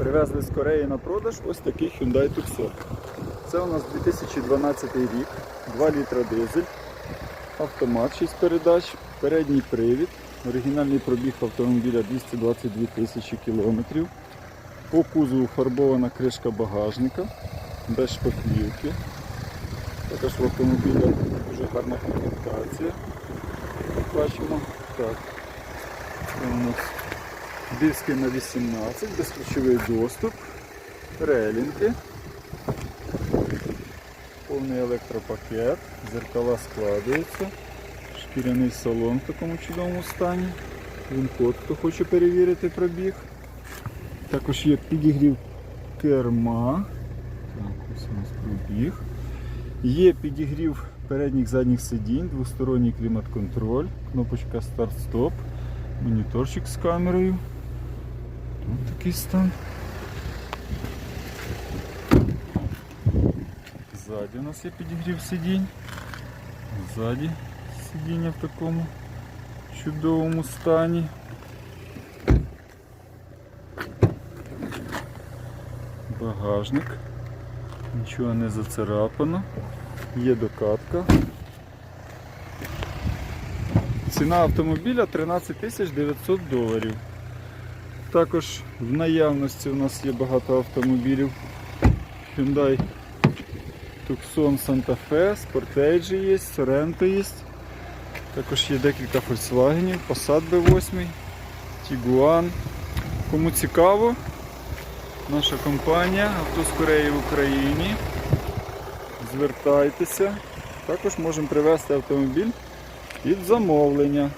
Привезли з Кореї на продаж ось такий Hyundai Tucson. Це у нас 2012 рік, 2 літра дизель, автомат 6 передач, передній привід, оригінальний пробіг автомобіля 222 тисячі кілометрів. По кузову фарбована кришка багажника, без шпаклівки. Також в автомобіля дуже гарна комплектація. Бачимо, так. У нас диски на 18, безключовий доступ, релінги, повний електропакет, зеркала складаються, шкіряний салон в такому чудовому стані. Він код, хто хоче перевірити пробіг. Також є підігрів керма. Так, ось у нас пробіг. Є підігрів передніх задніх сидінь, двосторонній клімат-контроль, кнопочка старт-стоп, моніторчик з камерою. Тут такий стан. Ззаді у нас є підігрів сидінь. Ззаді сидіння в такому чудовому стані. Багажник. Нічого не зацарапано. Є докатка. Ціна автомобіля 13 тисяч 900 доларів. Також в наявності у нас є багато автомобілів. Hyundai Tucson Santa Fe, Sportage є, Sorento є. Також є декілька Volkswagen, Passat B8, Tiguan. Кому цікаво, наша компанія Авто з Кореї в Україні. Звертайтеся. Також можемо привезти автомобіль під замовлення.